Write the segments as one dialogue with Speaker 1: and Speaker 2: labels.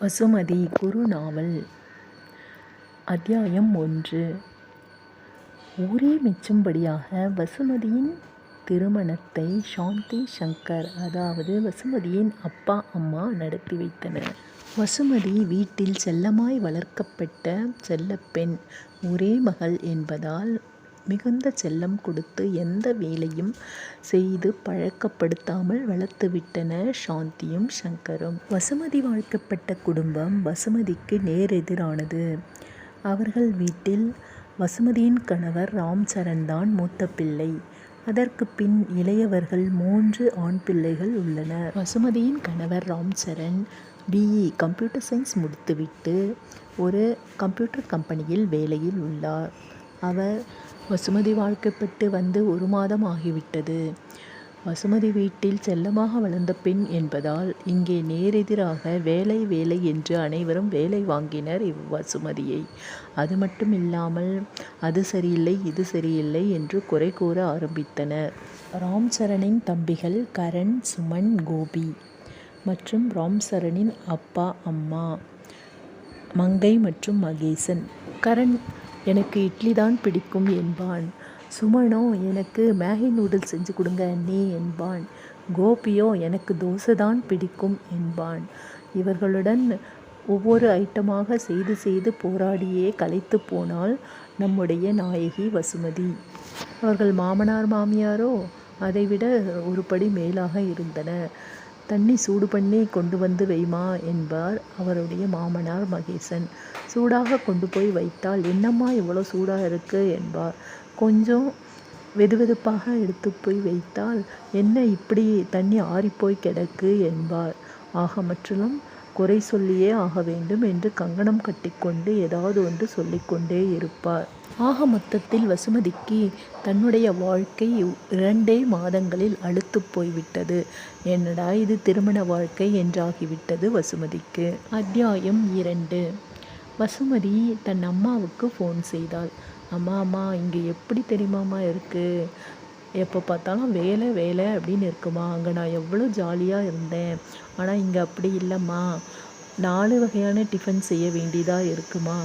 Speaker 1: வசுமதி குறுநாவல் அத்தியாயம் ஒன்று ஊரே மிச்சும்படியாக வசுமதியின் திருமணத்தை சாந்தி சங்கர் அதாவது வசுமதியின் அப்பா அம்மா நடத்தி வைத்தனர். வசுமதி வீட்டில் செல்லமாய் வளர்க்கப்பட்ட செல்லப்பெண். ஒரே மகள் என்பதால் மிகுந்த செல்லம் கொடுத்து எந்த வேலையும் செய்து பழக்கப்படுத்தாமல் வளர்த்துவிட்டன சாந்தியும் சங்கரும். வசுமதி வாழ்க்கப்பட்ட குடும்பம் வசுமதிக்கு நேரெதிரானது. அவர்கள் வீட்டில் வசுமதியின் கணவர் ராம்சரண்தான் மூத்த பிள்ளை. அதற்குப் பின் இளையவர்கள் மூன்று ஆண் பிள்ளைகள் உள்ளனர். வசுமதியின் கணவர் ராம்சரண் பிஇ கம்ப்யூட்டர் சயின்ஸ் முடித்துவிட்டு ஒரு கம்ப்யூட்டர் கம்பெனியில் வேலையில் உள்ளார். அவர் வசுமதி வாழ்க்கப்பட்டு வந்து ஒரு மாதம் ஆகிவிட்டது. வசுமதி வீட்டில் செல்லமாக வளர்ந்த பெண் என்பதால் இங்கே நேரெதிராக வேலை வேலை என்று அனைவரும் வேலை வாங்கினர் இவ்வசுமதியை. அது மட்டும் இல்லாமல் அது சரியில்லை இது சரியில்லை என்று குறை கூற ஆரம்பித்தனர். ராம்சரணின் தம்பிகள் கரண் சுமன் கோபி மற்றும் ராம்சரணின் அப்பா அம்மா மங்கை மற்றும் மகேசன். கரண் எனக்கு இட்லி தான் பிடிக்கும் என்பான். சுமனோ எனக்கு மேகி நூடுல்ஸ் செஞ்சு கொடுங்க நீ என்பான். கோபியோ எனக்கு தோசை தான் பிடிக்கும் என்பான். இவர்களுடன் ஒவ்வொரு ஐட்டமாக செய்து செய்து போராடியே கலைத்து போனால் நம்முடைய நாயகி வசுமதி. அவர்கள் மாமனார் மாமியாரோ அதைவிட ஒருபடி மேலாக இருந்தனர். தண்ணி சூடு பண்ணி கொண்டு வந்து வைமா என்பார் அவருடைய மாமனார் மகேசன். சூடாக கொண்டு போய் வைத்தால் என்னம்மா இவ்வளோ சூடாக இருக்கு என்பார். கொஞ்சம் வெதுவெதுப்பாக எடுத்து போய் வைத்தால் என்ன இப்படி தண்ணி ஆறிப்போய் கிடக்கு என்பார். ஆக மற்றிலும் குறை சொல்லியே ஆக வேண்டும் என்று கங்கணம் கட்டிக்கொண்டு ஏதாவது ஒன்று சொல்லிக்கொண்டே இருப்பார். ஆக மொத்தத்தில் வசுமதிக்கு தன்னுடைய வாழ்க்கை இரண்டே மாதங்களில் அழுத்து போய்விட்டது. என்னடா இது திருமண வாழ்க்கை என்றாகிவிட்டது வசுமதிக்கு. அத்தியாயம் இரண்டு வசுமதி தன் அம்மாவுக்கு ஃபோன் செய்தாள். அம்மா அம்மா இங்கே எப்படி தெரியுமாம்மா இருக்குது எப்போ பார்த்தாலும் வேலை வேலை அப்படின்னு இருக்குமா. அங்கே நான் எவ்வளோ ஜாலியாக இருந்தேன். ஆனால் இங்கே அப்படி இல்லைம்மா நாலு வகையான டிஃபன் செய்ய வேண்டியதாக இருக்குமா.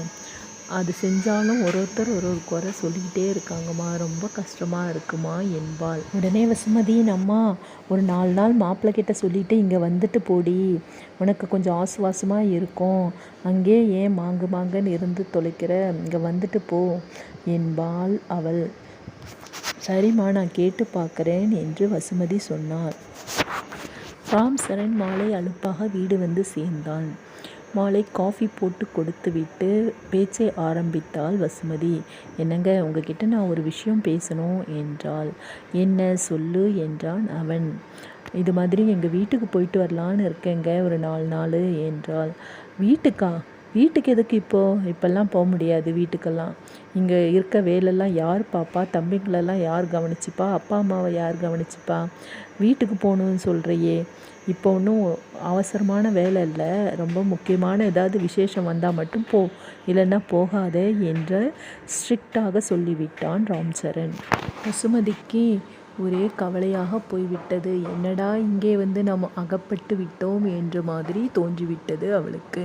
Speaker 1: அது செஞ்சாலும் ஒரு ஒருத்தர் ஒரு ஒரு குறை சொல்லிக்கிட்டே இருக்காங்கம்மா. ரொம்ப கஷ்டமாக இருக்குமா என்பாள். உடனே வசுமதியின் அம்மா ஒரு நாலு நாள் மாப்பிள்ளை கிட்டே சொல்லிட்டு இங்கே வந்துட்டு போடி. உனக்கு கொஞ்சம் ஆசுவாசமாக இருக்கும். அங்கே ஏன் மாங்கு மாங்கன்னு இருந்து தொலைக்கிற. இங்கே வந்துட்டு போ என்பாள் அவள். சரிம்மா நான் கேட்டு பார்க்குறேன் என்று வசுமதி சொன்னார் ராம் சரண் மாலை அலுப்பாக வீடு வந்து சேர்ந்தான். மாலை காஃபி போட்டு கொடுத்துவிட்டு பேச்சை ஆரம்பித்தாள் வசுமதி. என்னங்க உங்ககிட்ட நான் ஒரு விஷயம் பேசணும் என்றாள். என்ன சொல்லு என்றான் அவன். இது மாதிரி எங்கள் வீட்டுக்கு போயிட்டு வரலான்னு இருக்கேங்க ஒரு நாலு நாள் என்றாள். வீட்டுக்கா. வீட்டுக்கு எதுக்கு இப்போது இப்போல்லாம் போக முடியாது வீட்டுக்கெல்லாம். இங்கே இருக்க வேலைலாம் யார் பாப்பா. தம்பிங்களெல்லாம் யார் கவனிச்சுப்பா. அப்பா அம்மாவை யார் கவனிச்சுப்பா. வீட்டுக்கு போகணும்னு சொல்கிறையே இப்போ ஒன்றும் அவசரமான வேலை இல்லை ரொம்ப முக்கியமான ஏதாவது விசேஷம் வந்தால் மட்டும் போ. இல்லைன்னா போகாதே என்று ஸ்ட்ரிக்டாக சொல்லிவிட்டான் ராம்சரண். வசுமதிக்கு ஒரே கவலையாக போய்விட்டது. என்னடா இங்கே வந்து நாம் அகப்பட்டு விட்டோம் என்ற மாதிரி தோன்றிவிட்டது அவளுக்கு.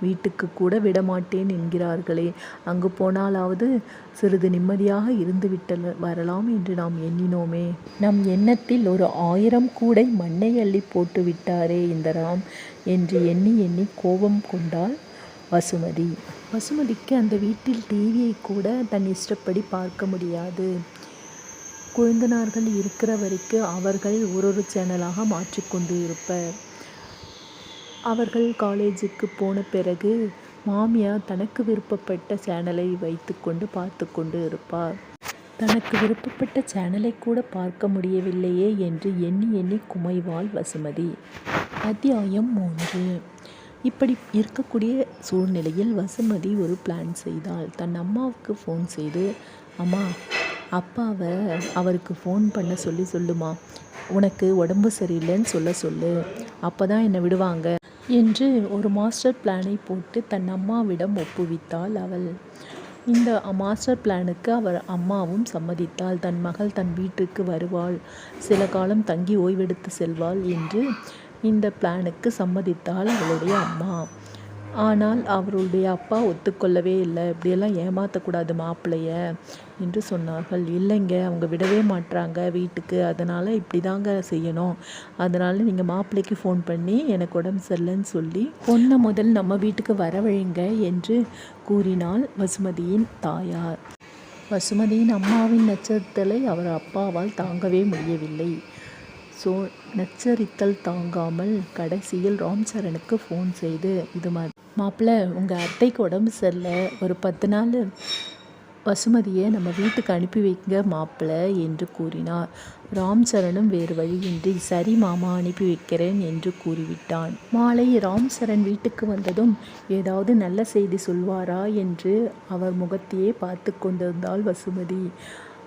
Speaker 1: வீட்டுக்கு கூட விடமாட்டேன் என்கிறார்களே. அங்கு போனாலாவது சிறிது நிம்மதியாக இருந்துவிட்டு வரலாம் என்று நாம் எண்ணினோமே. நம் எண்ணத்தில் ஒரு ஆயிரம் கூடை மண்ணை அள்ளி போட்டு விட்டாரே இந்த ராம் என்று எண்ணி எண்ணி கோபம் கொண்டாள் வசுமதி. வசுமதிக்கு அந்த வீட்டில் டிவியை கூட தன் இஷ்டப்படி பார்க்க முடியாது. கொழுந்தனார்கள் இருக்கிற வரைக்கு அவர்கள் ஒரு சேனலாக மாற்றிக்கொண்டு இருப்பர். அவர்கள் காலேஜுக்கு போன பிறகு மாமியார் தனக்கு விருப்பப்பட்ட சேனலை வைத்துக்கொண்டு பார்த்து கொண்டு இருப்பார். தனக்கு விருப்பப்பட்ட சேனலை கூட பார்க்க முடியவில்லையே என்று எண்ணி எண்ணி குமைவாள் வசுமதி. அத்தியாயம் மூன்று இப்படி இருக்கக்கூடிய சூழ்நிலையில் வசுமதி ஒரு பிளான் செய்தாள். தன் அம்மாவுக்கு ஃபோன் செய்து அம்மா அப்பாவை அவருக்கு ஃபோன் பண்ண சொல்லி சொல்லுமா. உனக்கு உடம்பு சரியில்லைன்னு சொல்ல சொல்லு. அப்போ தான் என்னை விடுவாங்க. என்று ஒரு மாஸ்டர் பிளானை போட்டு தன் அம்மாவிடம் ஒப்புவித்தாள் அவள். இந்த மாஸ்டர் பிளானுக்கு அவர் அம்மாவும் சம்மதித்தாள். தன் மகள் தன் வீட்டுக்கு வருவாள். சில காலம் தங்கி ஓய்வெடுத்து செல்வாள் என்று இந்த பிளானுக்கு சம்மதித்தாள் அவளுடைய அம்மா. ஆனால் அவருடைய அப்பா ஒத்துக்கொள்ளவே இல்லை. இப்படியெல்லாம் ஏமாற்றக்கூடாது மாப்பிள்ளைய என்று சொன்னார்கள். இல்லைங்க அவங்க விடவே மாட்டாங்க வீட்டுக்கு. அதனால் இப்படி தாங்க செய்யணும். அதனால் நீங்கள் மாப்பிள்ளைக்கு ஃபோன் பண்ணி எனக்கு உடம்பு சரியில்லைன்னு சொல்லி பொண்ணை முதல் நம்ம வீட்டுக்கு வரவழைங்க என்று கூறினாள் வசுமதியின் தாயார். வசுமதியின் அம்மாவின் நட்சத்திரத்தை அவர் அப்பாவால் தாங்கவே முடியவில்லை. ஸோ நச்சரித்தல் தாங்காமல் கடைசியில் ராம் சரணுக்கு ஃபோன் செய்து இது மாதிரி மாப்பிள்ள உங்கள் அத்தைக்கு உடம்பு சரியில்லை. ஒரு பத்து நாள் வசுமதியை நம்ம வீட்டுக்கு அனுப்பி வைங்க மாப்பிள்ள என்று கூறினார். ராம் சரணும் வேறு வழியின்றி சரி மாமா அனுப்பி வைக்கிறேன் என்று கூறிவிட்டான். மாலை ராம் சரண் வீட்டுக்கு வந்ததும் ஏதாவது நல்ல செய்தி சொல்வாரா என்று அவர் முகத்தையே பார்த்து கொண்டிருந்தாள் வசுமதி.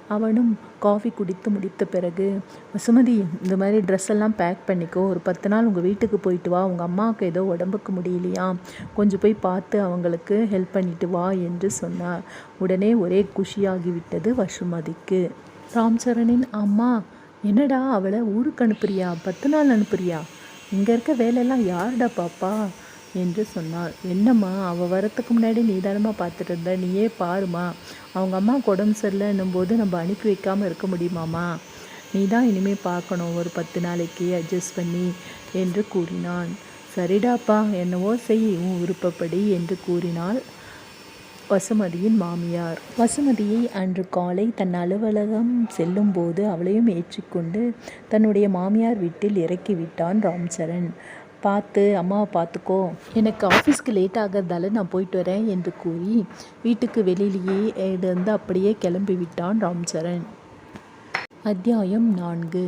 Speaker 1: அவனும் காஃபி குடித்து முடித்த பிறகு வசுமதி இந்த மாதிரி ட்ரெஸ் எல்லாம் பேக் பண்ணிக்கோ. ஒரு பத்து நாள் உங்கள் வீட்டுக்கு போயிட்டு வா. உங்கள் அம்மாவுக்கு ஏதோ உடம்புக்கு முடியலையா? கொஞ்சம் போய் பார்த்து அவங்களுக்கு ஹெல்ப் பண்ணிட்டு வா என்று சொன்னார். உடனே ஒரே குஷியாகிவிட்டது வசுமதிக்கு. ராம்சரணின் அம்மா என்னடா அவளை ஊருக்கு அனுப்புறியா? பத்து நாள் அனுப்புறியா? இங்கே இருக்க வேலையெல்லாம் யாருடா பாப்பா? என்று சொன்னாள். என்னம்மா அவள் வரத்துக்கு முன்னாடி நீதானமாக பார்த்துட்டு இருந்த? நீயே பாருமா அவங்க அம்மா உடம்பு சரியில்லைன்னும் போது நம்ம அனுப்பி வைக்காமல் இருக்க முடியுமாம்மா? நீ தான் இனிமேல் பார்க்கணும். ஒரு பத்து நாளைக்கு அட்ஜஸ்ட் பண்ணி என்று கூறினான். சரிடாப்பா என்னவோ செய். உன் விருப்பப்படி என்று கூறினாள் வசுமதியின் மாமியார். வசுமதியை அன்று காலை தன் அலுவலகம் செல்லும்போது அவளையும் ஏற்றிக்கொண்டு தன்னுடைய மாமியார் வீட்டில் இறக்கிவிட்டான் ராம்சரண். பார்த்து அம்மாவை பார்த்துக்கோ. எனக்கு ஆஃபீஸ்க்கு லேட் ஆகிறதால நான் போயிட்டு வரேன் என்று கூறி வீட்டுக்கு வெளியிலேயே இருந்து அப்படியே கிளம்பி விட்டான் ராம்சரண் அத்தியாயம் நான்கு.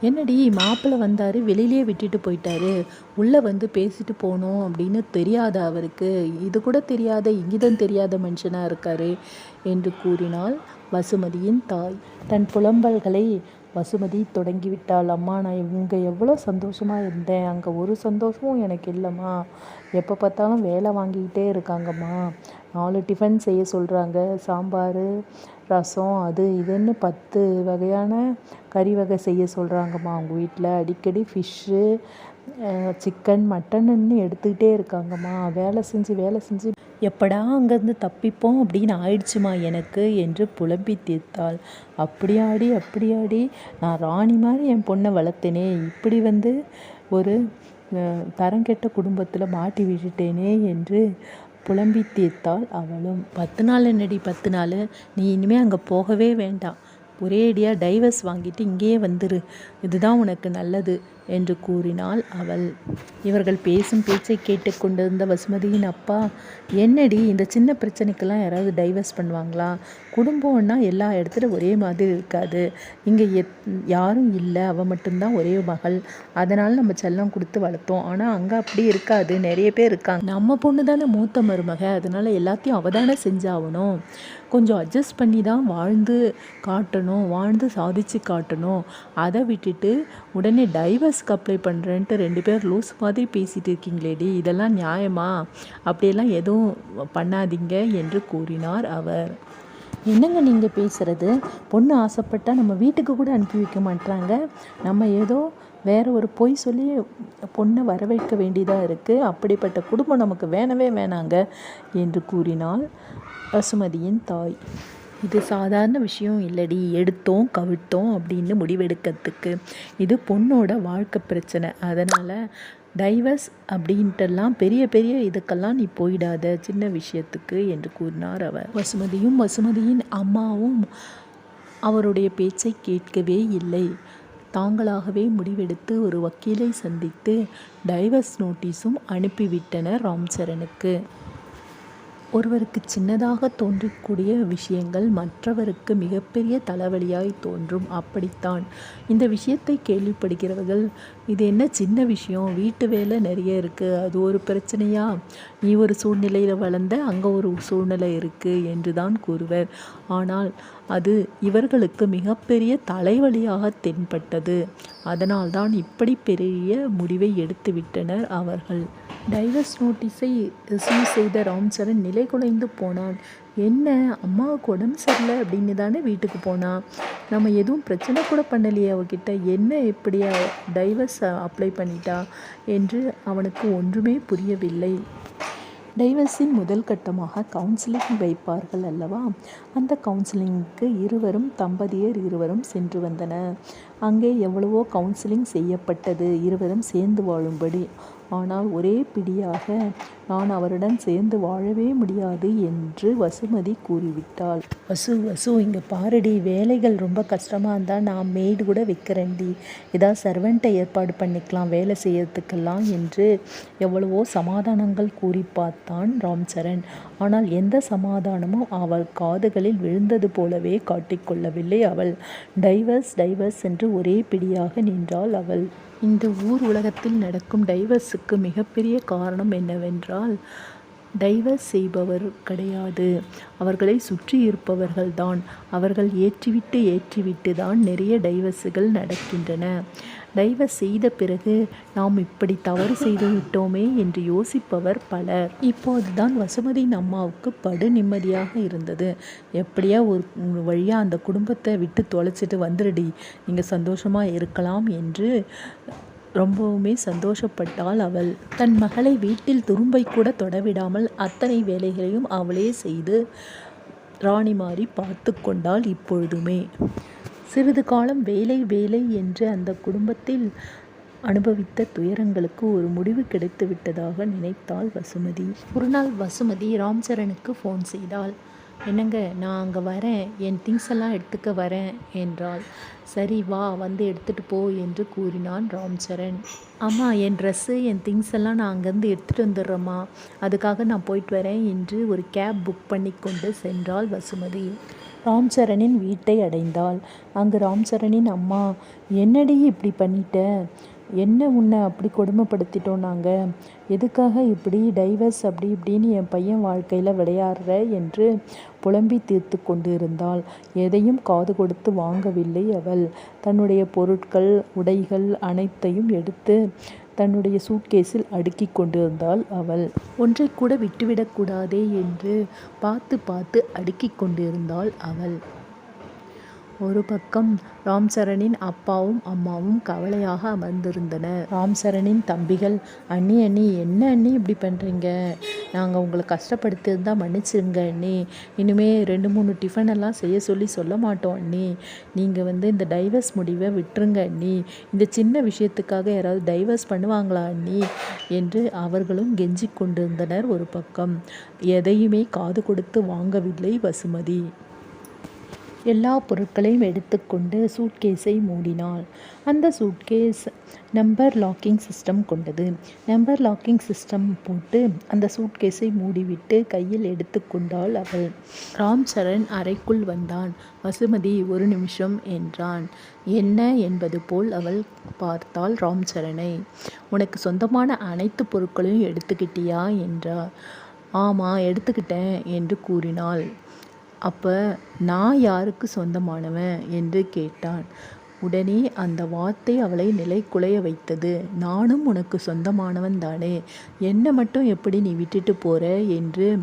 Speaker 1: என்னடி மாப்பிள்ளை வந்தார் வெளியிலே விட்டுட்டு போயிட்டாரு. உள்ளே வந்து பேசிட்டு போனோம் அப்படின்னு தெரியாத அவருக்கு. இது கூட தெரியாத இங்கிதம் தெரியாத மனுஷனாக இருக்காரு என்று கூறினாள் வசுமதியின் தாய். தன் புலம்பல்களை வசுமதி தொடங்கிவிட்டாள். அம்மா நான் இங்கே எவ்வளோ சந்தோஷமாக இருந்தேன். அங்கே ஒரு சந்தோஷமும் எனக்கு இல்லைம்மா. எப்போ பார்த்தாலும் வேலை வாங்கிக்கிட்டே இருக்காங்கம்மா. நாலு டிஃபன் செய்ய சொல்கிறாங்க சாம்பார் ரசம் அது இதுன்னு பத்து வகையான கறி வகை செய்ய சொல்கிறாங்கம்மா அவங்க வீட்டில் அடிக்கடி ஃபிஷ்ஷு சிக்கன் மட்டனுன்னு எடுத்துக்கிட்டே இருக்காங்கம்மா. வேலை செஞ்சு வேலை செஞ்சு எப்படா அங்கேருந்து தப்பிப்போம் அப்படின்னு ஆயிடுச்சுமா எனக்கு என்று புலம்பி தீர்த்தாள். அப்படியாடி அப்படியாடி நான் ராணி மாதிரி என் பொண்ணை வளர்த்தேனே இப்படி வந்து ஒரு தரங்கெட்ட குடும்பத்தில் மாட்டி விட்டுட்டேனே என்று புலம்பி தீர்த்தாள் அவளும். பத்து நாள் என்னடி பத்து நாள்? நீ இனிமேல் அங்கே போகவே வேண்டாம். ஒரேடியாக டைவர்ஸ் வாங்கிட்டு இங்கேயே வந்துரு. இதுதான் உனக்கு நல்லது. என்று கூறினாள் அவள். இவர்கள் பேசும் பேச்சை கேட்டுக்கொண்டிருந்த வசுமதியின் அப்பா என்னடி இந்த சின்ன பிரச்சனைக்கெல்லாம் யாராவது டைவர்ஸ் பண்ணுவாங்களா? குடும்பம்னா எல்லா இடத்துல ஒரே மாதிரி இருக்காது. இங்கே எத் யாரும் இல்லை. அவள் மட்டும்தான் ஒரே மகள். அதனால் நம்ம செல்லம் கொடுத்து வளர்த்தோம். ஆனால் அங்கே அப்படி இருக்காது. நிறைய பேர் இருக்காங்க. நம்ம பொண்ணு தானே மூத்த மருமக. அதனால் எல்லாத்தையும் அவள் தானே செஞ்சாகணும். கொஞ்சம் அட்ஜஸ்ட் பண்ணி தான் வாழ்ந்து காட்டணும். வாழ்ந்து சாதித்து காட்டணும். அதை விட்டுட்டு உடனே டைவர்ஸ் ஆஃபீஸ்க்கு அப்ளை பண்ணுறேன்ட்டு ரெண்டு பேர் லூஸ் மாதிரி பேசிகிட்டு இருக்கீங்களேடி இதெல்லாம் நியாயமா? அப்படியெல்லாம் எதுவும் பண்ணாதீங்க என்று கூறினார் அவர். என்னங்க நீங்கள் பேசுகிறது பொண்ணு ஆசைப்பட்டால் நம்ம வீட்டுக்கு கூட அனுப்பி வைக்க மாட்டாங்க நம்ம ஏதோ வேறு ஒரு பொய் சொல்லி பொண்ணை வரவேற்க வேண்டியதாக இருக்குது அப்படிப்பட்ட குடும்பம் நமக்கு வேணவே வேணாங்க என்று கூறினாள் பசுமதியின் தாய். இது சாதாரண விஷயம் இல்லடி. எடுத்தோம் கவிழ்த்தோம் அப்படின்னு முடிவெடுக்கிறதுக்கு இது பொண்ணோட வாழ்க்கை பிரச்சனை. அதனால் டைவர்ஸ் அப்படின்ட்டெல்லாம் பெரிய பெரிய இதுக்கெல்லாம் நீ போயிடாத. சின்ன விஷயத்துக்கு என்று கூறினார் அவர். வசுமதியும் வசுமதியின் அம்மாவும் அவருடைய பேச்சை கேட்கவே இல்லை. தாங்களாகவே முடிவெடுத்து ஒரு வக்கீலை சந்தித்து டைவர்ஸ் நோட்டீஸும் அனுப்பிவிட்டனர் ராம்சரனுக்கு. ஒருவருக்கு சின்னதாக தோன்றக்கூடிய விஷயங்கள் மற்றவருக்கு மிகப்பெரிய தலைவலியாய் தோன்றும். அப்படித்தான். இந்த விஷயத்தை கேள்விப்படுகிறவர்கள் இது என்ன சின்ன விஷயம்? வீட்டு வேலை நிறைய இருக்குது அது ஒரு பிரச்சனையா? நீ ஒரு சூழ்நிலையில் வளர்ந்த அங்கே ஒரு சூழ்நிலை இருக்குது என்று தான் கூறுவர். ஆனால் அது இவர்களுக்கு மிகப்பெரிய தலைவலியாக தென்பட்டது. அதனால்தான் இப்படி பெரிய முடிவை எடுத்துவிட்டனர் அவர்கள். டைவர்ஸ் நோட்டீஸை ரிசீவ் செய்த ராம்சரண் நிலை குலைந்து போனான். என்ன அம்மாவுக்கு உடம்பு சரியில்லை? அப்படின்னு தானே வீட்டுக்கு போனான். நம்ம எதுவும் பிரச்சனை கூட பண்ணலையே அவகிட்ட. என்ன எப்படியா டைவர்ஸ் அப்ளை பண்ணிட்டா? என்று அவனுக்கு ஒன்றுமே புரியவில்லை. டைவர்ஸின் முதல் கட்டமாக கவுன்சிலிங் வைப்பார்கள் அல்லவா? அந்த கவுன்சிலிங்க்கு இருவரும் தம்பதியர் இருவரும் சென்று வந்தனர். அங்கே எவ்வளவோ கவுன்சிலிங் செய்யப்பட்டது. இருவரும் சேர்ந்து வாழும்படி ஆனால் ஒரே பிடியாக நான் அவருடன் சேர்ந்து வாழவே முடியாது என்று வசுமதி கூறிவிட்டாள். வசு வசு இங்கே பாருடி வேலைகள் ரொம்ப கஷ்டமாக இருந்தால் நான் மெய்டு கூட வைக்கிறேன்டி. ஏதாவது சர்வெண்ட்டை ஏற்பாடு பண்ணிக்கலாம் வேலை செய்யறதுக்கெல்லாம் என்று எவ்வளவோ சமாதானங்கள் கூறி பார்த்தான் ராம்சரண். ஆனால் எந்த சமாதானமும் அவள் காதுகளில் விழுந்தது போலவே காட்டிக்கொள்ளவில்லை அவள். டைவர்ஸ் டைவர்ஸ் என்று ஒரே பிடியாக நின்றாள் அவள். இந்த ஊர் உலகத்தில் நடக்கும் டைவர்ஸுக்கு மிகப்பெரிய காரணம் என்னவென்றால் டைவர்ஸ் செய்பவர் கிடையாது. அவர்களை சுற்றி இருப்பவர்கள்தான் அவர்கள் ஏற்றிவிட்டு ஏற்றிவிட்டு தான் நிறைய டைவர்ஸுகள் நடக்கின்றன. தயவு செய்த பிறகு நாம் இப்படி தவறு செய்து விட்டோமே என்று யோசிப்பவர் பலர். இப்போதுதான் வசுமதியின் அம்மாவுக்கு படு நிம்மதியாக இருந்தது. எப்படியா ஒரு வழியாக அந்த குடும்பத்தை விட்டு தொலைச்சிட்டு வந்துடுடி நீங்கள் சந்தோஷமாக இருக்கலாம் என்று ரொம்பவுமே சந்தோஷப்பட்டாள் அவள். தன் மகளை வீட்டில் துரும்பை கூட தொடவிடாமல் அத்தனை வேலைகளையும் அவளே செய்து ராணி மாறி பார்த்து கொண்டாள் இப்பொழுதுமே. சிறிது காலம் வேலை வேலை என்று அந்த குடும்பத்தில் அனுபவித்த துயரங்களுக்கு ஒரு முடிவு கிடைத்து விட்டதாக நினைத்தாள் வசுமதி. ஒரு நாள் வசுமதி ராம்சரனுக்கு ஃபோன் செய்தாள். என்னங்க நான் அங்கே வரேன். என் திங்ஸ் எல்லாம் எடுத்துக்க வரேன் என்றாள். சரி வா வந்து எடுத்துகிட்டு போ என்று கூறினான் ராம்சரண் ஆமாம் என் ட்ரெஸ்ஸு என் திங்ஸ் எல்லாம் நான் அங்கேருந்து எடுத்துகிட்டு வந்துடுறேம்மா. அதுக்காக நான் போயிட்டு வரேன் என்று ஒரு கேப் புக் பண்ணி கொண்டு சென்றாள் வசுமதி. ராம்சரணின் வீட்டை அடைந்தாள். அங்கு ராம்சரணின் அம்மா என்னடி இப்படி பண்ணிட்ட? என்ன உன்னை அப்படி கொடுமைப்படுத்திட்டோம் நாங்கள் எதுக்காக இப்படி டைவர்ஸ் அப்படி இப்படின்னு என் பையன் வாழ்க்கையில் விளையாடுற? என்று புலம்பி தீர்த்து கொண்டு இருந்தாள் எதையும் காது கொடுத்து வாங்கவில்லை அவள். தன்னுடைய பொருட்கள் உடைகள் அனைத்தையும் எடுத்து தன்னுடைய சூட்கேஸில் அடுக்கி கொண்டிருந்தாள் அவள். ஒன்றை கூட விட்டுவிடக்கூடாதே என்று பார்த்து பார்த்து அடுக்கி கொண்டிருந்தாள் அவள். ஒரு பக்கம் ராம்சரணின் அப்பாவும் அம்மாவும் கவலையாக அமர்ந்திருந்தனர் ராம்சரணின் தம்பிகள் அண்ணி அண்ணி என்ன அண்ணி இப்படி பண்ணுறீங்க நாங்கள் உங்களை கஷ்டப்படுத்தியிருந்தா மன்னிச்சிருங்க அண்ணி. இனிமே ரெண்டு மூணு டிஃபன் எல்லாம் செய்ய சொல்லி சொல்ல மாட்டோம் அண்ணி. நீங்கள் வந்து இந்த டைவர்ஸ் முடிவை விட்டுருங்க அண்ணி. இந்த சின்ன விஷயத்துக்காக யாராவது டைவர்ஸ் பண்ணுவாங்களா அண்ணி? என்று அவர்களும் கெஞ்சி கொண்டிருந்தனர் ஒரு பக்கம். எதையுமே காது கொடுத்து வாங்கவில்லை வசுமதி. எல்லா பொருட்களையும் எடுத்துக்கொண்டு சூட்கேஸை மூடினாள். அந்த சூட்கேஸ் நம்பர் லாக்கிங் சிஸ்டம் கொண்டது. நம்பர் லாக்கிங் சிஸ்டம் போட்டு அந்த சூட்கேஸை மூடிவிட்டு கையில் எடுத்துக்கொண்டாள் அவள். ராம் சரண் அறைக்குள் வந்தான். வசுமதி ஒரு நிமிஷம் என்றான். என்ன? என்பது போல் அவள் பார்த்தாள் ராம் சரணை உனக்கு சொந்தமான அனைத்து பொருட்களையும் எடுத்துக்கிட்டியா? என்றார். ஆமாம் எடுத்துக்கிட்டேன் என்று கூறினாள். அப்போ நான் யாருக்கு சொந்தமானவன் என்று கேட்டான். உடனே அந்த வார்த்தை அவளை நிலை குலைய வைத்தது. நானும் உனக்கு சொந்தமானவன் தானே. என்னை மட்டும் எப்படி நீ விட்டுட்டு போற? என்று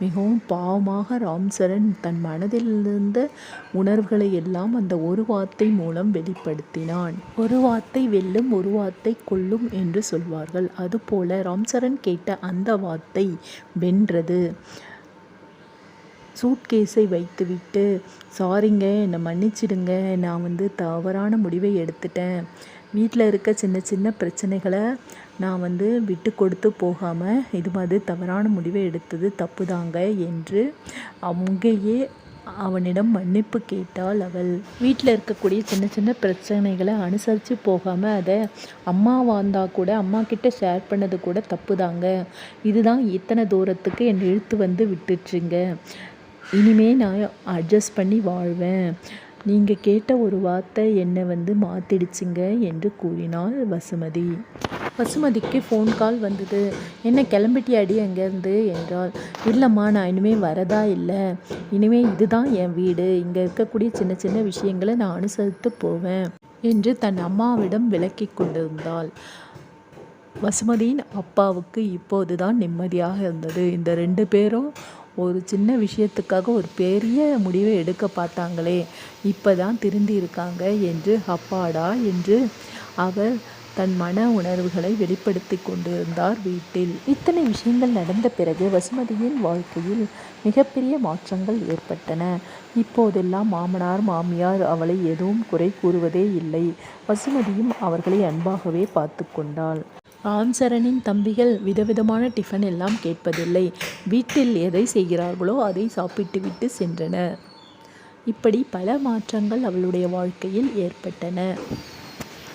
Speaker 1: மிகவும் பாவமாக ராம்சரண் தன் மனதிலிருந்த உணர்வுகளை எல்லாம் அந்த ஒரு வார்த்தை மூலம் வெளிப்படுத்தினான். ஒரு வார்த்தை வெல்லும் ஒரு வார்த்தை கொல்லும் என்று சொல்வார்கள். அதுபோல ராம்சரண் கேட்ட அந்த வார்த்தை வென்றது. சூட்கேஸை வைத்துவிட்டு சாரிங்க என்னை மன்னிச்சிடுங்க நான் வந்து தவறான முடிவை எடுத்துட்டேன். வீட்டில் இருக்க சின்ன சின்ன பிரச்சனைகளை நான் வந்து விட்டு கொடுத்து போகாமல் இது மாதிரி தவறான முடிவை எடுத்தது தப்பு தாங்க என்று அங்கேயே அவனிடம் மன்னிப்பு கேட்டாள் அவள். வீட்டில் இருக்கக்கூடிய சின்ன சின்ன பிரச்சனைகளை அனுசரித்து போகாமல் அதை அம்மா வந்தா கூட அம்மா கிட்ட ஷேர் பண்ணது கூட தப்பு தாங்க இதுதான் இத்தனை தூரத்துக்கு என் இழுத்து வந்து விட்டுச்சுங்க. இனிமே நான் அட்ஜஸ்ட் பண்ணி வாழ்வேன். நீங்கள் கேட்ட ஒரு வார்த்தை என்னை வந்து மாற்றிடுச்சிங்க என்று கூறினாள் வசுமதி. வசுமதிக்கு ஃபோன் கால் வந்தது. என்ன கிளம்பிட்டியாடி அங்கேருந்து? என்றால் இல்லைம்மா நான் இனிமேல் வரதா இல்லை. இனிமேல் இதுதான் என் வீடு. இங்கே இருக்கக்கூடிய சின்ன சின்ன விஷயங்களை நான் அனுசரித்து போவேன் என்று தன் அம்மாவிடம் விளக்கி கொண்டிருந்தாள். வசுமதியின் அப்பாவுக்கு இப்போதுதான் நிம்மதியாக இருந்தது. இந்த ரெண்டு பேரும் ஒரு சின்ன விஷயத்துக்காக ஒரு பெரிய முடிவை எடுக்க பார்த்தாங்களே இப்போ தான் திருந்தி இருக்காங்க என்று அப்பாடா என்று அவர் தன் மன உணர்வுகளை வெளிப்படுத்தி கொண்டிருந்தார் வீட்டில். இத்தனை விஷயங்கள் நடந்த பிறகு வசுமதியின் வாழ்க்கையில் மிகப்பெரிய மாற்றங்கள் ஏற்பட்டன. இப்போதெல்லாம் மாமனார் மாமியார் அவளை எதுவும் குறை கூறுவதே இல்லை. வசுமதியும் அவர்களை அன்பாகவே பார்த்து கொண்டாள். ராம்சரனின் தம்பிகள் விதவிதமான டிஃபன் எல்லாம் கேட்பதில்லை. வீட்டில் எதை செய்கிறார்களோ அதை சாப்பிட்டுவிட்டு சென்றன. இப்படி பல மாற்றங்கள் அவளுடைய வாழ்க்கையில் ஏற்பட்டன.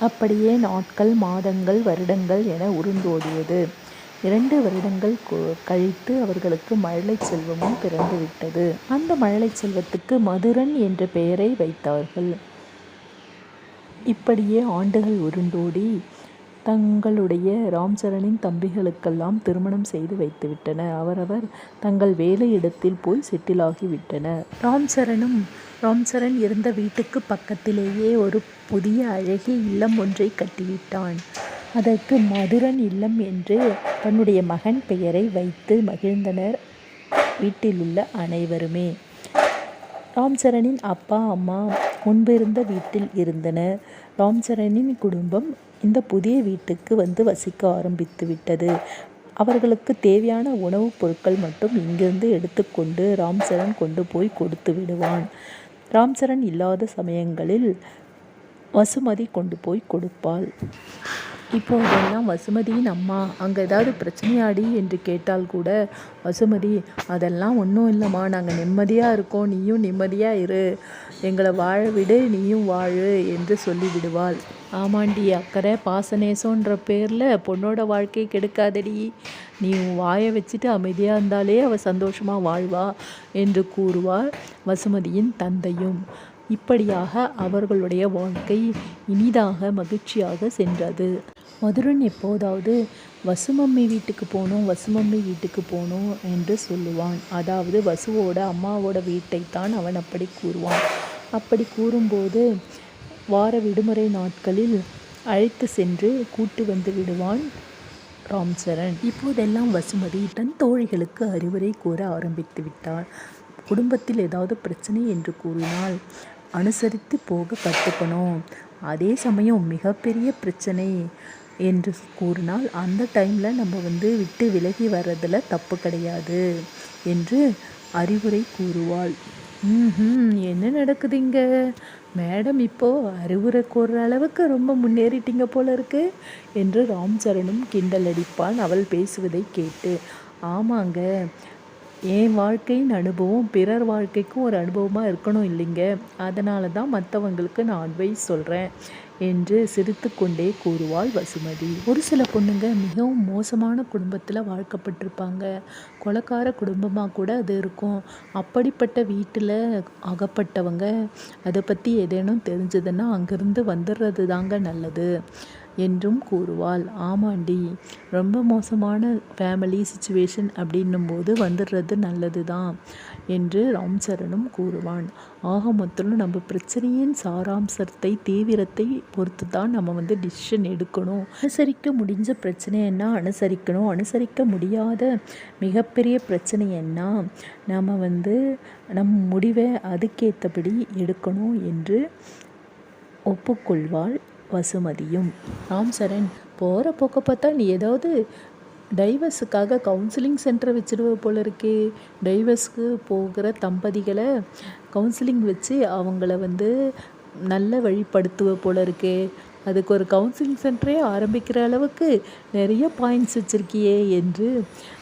Speaker 1: அப்படியே நாட்கள் மாதங்கள் வருடங்கள் என உருண்டோடியது. இரண்டு வருடங்கள் கழித்து அவர்களுக்கு மழலை செல்வமும் பிறந்துவிட்டது. அந்த மழலை செல்வத்துக்கு மதுரன் என்ற பெயரை வைத்தார்கள். இப்படியே ஆண்டுகள் உருண்டோடி தங்களுடைய ராம்சரணின் தம்பிகளுக்கெல்லாம் திருமணம் செய்து வைத்துவிட்டன அவரவர் தங்கள் வேலையிடத்தில் போய் செட்டிலாகிவிட்டனர். ராம்சரணும் ராம்சரனும் ராம்சரன் இருந்த வீட்டுக்கு பக்கத்திலேயே ஒரு புதிய அழகிய இல்லம் ஒன்றை கட்டிவிட்டான். அதற்கு மதுரன் இல்லம் என்று தன்னுடைய மகன் பெயரை வைத்து மகிழ்ந்தனர் வீட்டிலுள்ள அனைவருமே. ராம்சரணின் அப்பா அம்மா முன்பிருந்த வீட்டில் இருந்தனர். ராம்சரணின் குடும்பம் இந்த புதிய வீட்டுக்கு வந்து வசிக்க ஆரம்பித்து விட்டது. அவர்களுக்கு தேவையான உணவுப் பொருட்கள் மட்டும் இங்கிருந்து எடுத்துக்கொண்டு ராம்சரண் கொண்டு போய் கொடுத்து விடுவான். ராம்சரண் இல்லாத சமயங்களில் வசுமதி கொண்டு போய் கொடுப்பாள். இப்போதெல்லாம் வசுமதியின் அம்மா அங்கே ஏதாவது பிரச்சனையாடி என்று கேட்டால் கூட வசுமதி அதெல்லாம் ஒன்றும் இல்லைம்மா நாங்கள் நிம்மதியாக இருக்கோம் நீயும் நிம்மதியாக இரு. எங்களை வாழ விடு நீயும் வாழு என்று சொல்லிவிடுவாள். ஆமாண்டி அக்கறை பாசநேசன்ற பேரில் பொண்ணோட வாழ்க்கை கெடுக்காதடி. நீ உன் வாயை வச்சுட்டு அமைதியாக இருந்தாலே அவள் சந்தோஷமாக வாழ்வா என்று கூறுவார் வசுமதியின் தந்தையும். இப்படியாக அவர்களுடைய வாழ்க்கை இனிதாக மகிழ்ச்சியாக சென்றது. மதுரன் எப்போதாவது வசுமம்மி வீட்டுக்கு போகணும் வசுமம்மி வீட்டுக்கு போகணும் என்று சொல்லுவான். அதாவது வசுவோட அம்மாவோட வீட்டைத்தான் அவன் அப்படி கூறுவான். அப்படி கூறும்போது வார விடுமுறை நாட்களில் அழைத்து சென்று கூட்டு வந்து விடுவான் ராம்சரண். இப்போதெல்லாம் வசுமதி தன் தோழிகளுக்கு அறிவுரை கூற ஆரம்பித்து விட்டாள். குடும்பத்தில் ஏதாவது பிரச்சனை என்று கூறினால் அனுசரித்து போக கற்றுக்கணும் அதே சமயம் மிகப்பெரிய பிரச்சனை என்று கூறினால் அந்த டைமில் நம்ம வந்து விட்டு விலகி வர்றதில் தப்பு கிடையாது என்று அறிவுரை கூறுவாள். ம் என்ன நடக்குது இங்க மேடம் இப்போ அறிவுரை கூறுற அளவுக்கு ரொம்ப முன்னேறிட்டீங்க போல இருக்கு என்று ராம் சரணும் கிண்டல் அடிப்பான். அவள் பேசுவதை கேட்டு ஆமாங்க என் வாழ்க்கையின் அனுபவம் பிறர் வாழ்க்கைக்கும் ஒரு அனுபவமாக இருக்கணும் இல்லைங்க. அதனால தான் மற்றவங்களுக்கு நான் அட்வைஸ் சொல்கிறேன் என்று சிரித்துக்கொண்டே கூறுவாள் வசுமதி. ஒரு சில பொண்ணுங்க மிகவும் மோசமான குடும்பத்தில் வாழ்க்கப்பட்டிருப்பாங்க. கொலக்கார குடும்பமாக கூட அது இருக்கும். அப்படிப்பட்ட வீட்டில் அகப்பட்டவங்க அதை பற்றி ஏதேனும் தெரிஞ்சதுன்னா அங்கேருந்து வந்துடுறது தாங்க நல்லது. என்றும் கூறுவாள். ஆமாண்டி ரொம்ப மோசமான ஃபேமிலி சுச்சுவேஷன் அப்படின்னும் போது வந்துடுறது நல்லது தான் என்று ராம்சரணும் கூறுவான். ஆக மொத்தம் நம்ம பிரச்சனையின் சாராம்சத்தை தீவிரத்தை பொறுத்து தான் நம்ம வந்து டிசிஷன் எடுக்கணும். அனுசரிக்க முடிஞ்ச பிரச்சனை என்ன? அனுசரிக்கணும். அனுசரிக்க முடியாத மிகப்பெரிய பிரச்சனை என்ன? நம்ம வந்து நம் முடிவை அதுக்கேற்றபடி எடுக்கணும் என்று ஒப்புக்கொள்வாள். வசுமதியும் ராம் சரண். போகிற போக்க பார்த்தா நீ ஏதாவது டைவர்ஸுக்காக கவுன்சிலிங் சென்டர் வச்சுடுவ போல இருக்கே. டைவர்ஸ்க்கு போகிற தம்பதிகளை கவுன்சிலிங் வச்சு அவங்கள வந்து நல்ல வழிப்படுத்துவ போல இருக்கே. அதுக்கு ஒரு கவுன்சிலிங் சென்டரே ஆரம்பிக்கிற அளவுக்கு நிறைய பாயிண்ட்ஸ் வச்சுருக்கியே என்று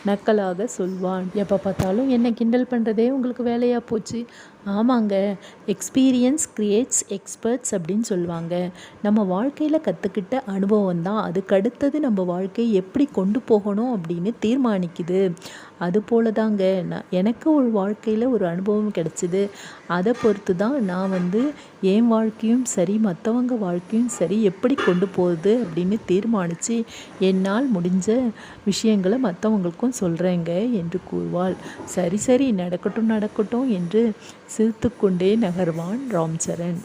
Speaker 1: நக்கலாக சொல்வான். எப்போ பார்த்தாலும் என்ன கிண்டல் பண்ணுறதே உங்களுக்கு வேலையாக போச்சு. ஆமாங்க. எக்ஸ்பீரியன்ஸ் கிரியேட்ஸ் எக்ஸ்பர்ட்ஸ் அப்படின்னு சொல்லுவாங்க. நம்ம வாழ்க்கையில் கற்றுக்கிட்ட அனுபவம் தான். அதுக்கு அடுத்தது நம்ம வாழ்க்கையை எப்படி கொண்டு போகணும் அப்படின்னு தீர்மானிக்குது. அது போல தாங்க நான் எனக்கு ஒரு வாழ்க்கையில் ஒரு அனுபவம் கிடச்சிது. அதை பொறுத்து தான் நான் வந்து என் வாழ்க்கையும் சரி மற்றவங்க வாழ்க்கையும் சரி எப்படி கொண்டு போகுது அப்படின்னு தீர்மானித்து என்னால் முடிஞ்ச விஷயங்களை மற்றவங்களுக்கும் சொல்கிறேங்க என்று கூறுவாள். சரி சரி நடக்கட்டும் நடக்கட்டும் என்று சிரித்துக்கொண்டே நகர்வான் ராம்சரண்.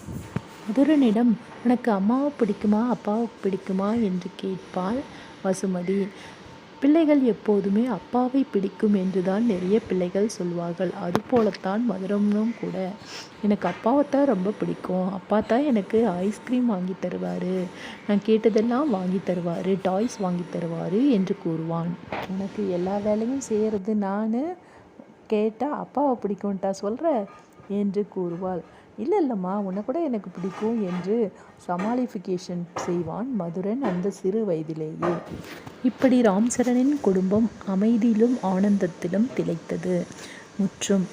Speaker 1: மதுரனிடம் உனக்கு அம்மாவை பிடிக்குமா அப்பாவை பிடிக்குமா? என்று கேட்பாள் வசுமதி. பிள்ளைகள் எப்போதுமே அப்பாவை பிடிக்கும் என்று தான் நிறைய பிள்ளைகள் சொல்வார்கள். அதுபோலத்தான் மதுரமும் கூட. எனக்கு அப்பாவை தான் ரொம்ப பிடிக்கும். அப்பா தான் எனக்கு ஐஸ்கிரீம் வாங்கி தருவார். நான் கேட்டதெல்லாம் வாங்கி தருவார். டாய்ஸ் வாங்கி தருவார் என்று கூறுவான். எனக்கு எல்லா வேலையும் செய்கிறது நான்? கேட்டால் அப்பாவை பிடிக்கும்ட்டா சொல்கிற என்று கூறுவாள். இல்லை இல்லைம்மா உன்னை கூட எனக்கு பிடிக்கும் என்று சமாளிஃபிகேஷன் செய்வான் மதுரன் அந்த சிறு வயதிலேயே. இப்படி ராம்சரணின் குடும்பம் அமைதியிலும் ஆனந்தத்திலும் திளைத்தது. முற்றும்